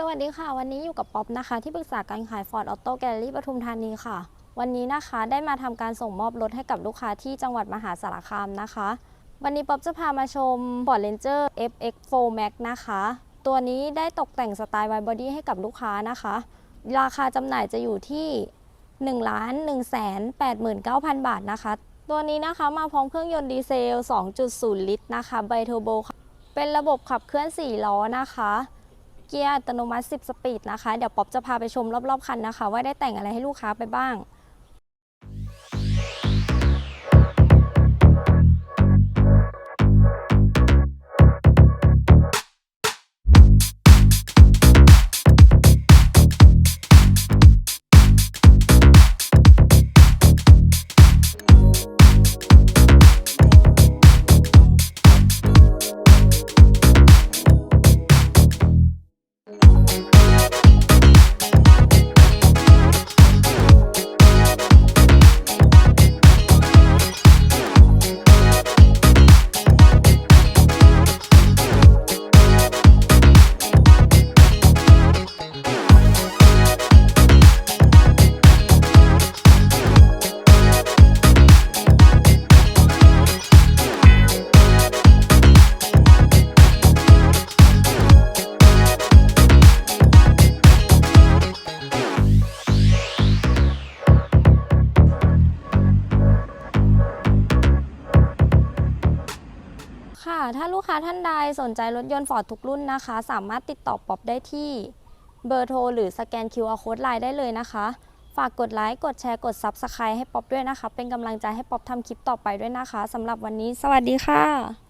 สวัสดีค่ะ วันนี้อยู่กับป๊อปนะคะ ที่ปรึกษาการขาย Ford Auto Gallery ปทุมธานีค่ะ วันนี้นะคะได้มาทำการส่งมอบรถให้กับลูกค้าที่จังหวัดมหาสารคามนะคะ วันนี้ป๊อปจะพามาชม Ford Ranger FX4 Max นะคะ ตัวนี้ได้ตกแต่งสไตล์ Wide Body ให้กับลูกค้านะคะ ราคาจำหน่ายจะอยู่ที่1ล้าน1แสน89,000 บาทนะคะ ตัวนี้นะคะมาพร้อมเครื่องยนต์ดีเซล 2.0 ลิตรนะคะไบเทอร์โบค่ะเป็นระบบขับเคลื่อน 4 ล้อนะคะ เกียร์อัตโนมัติ 10 สปีดนะคะ เดี๋ยวป๊อปจะพาไปชมรอบ ๆ คันนะคะ ว่าได้แต่งอะไรให้ลูกค้าไปบ้าง ค่ะ ถ้าลูกค้าท่านใดสนใจรถยนต์ฟอร์ดทุกรุ่นนะคะ สามารถติดต่อป๊อปได้ที่เบอร์โทรหรือสแกน QR Code ไลน์ได้เลยนะคะ ฝากกดไลค์ กดแชร์ กด Subscribe ให้ป๊อปด้วยนะคะ เป็นกำลังใจให้ป๊อปทำคลิปต่อไปด้วยนะคะสำหรับวันนี้ สวัสดีค่ะ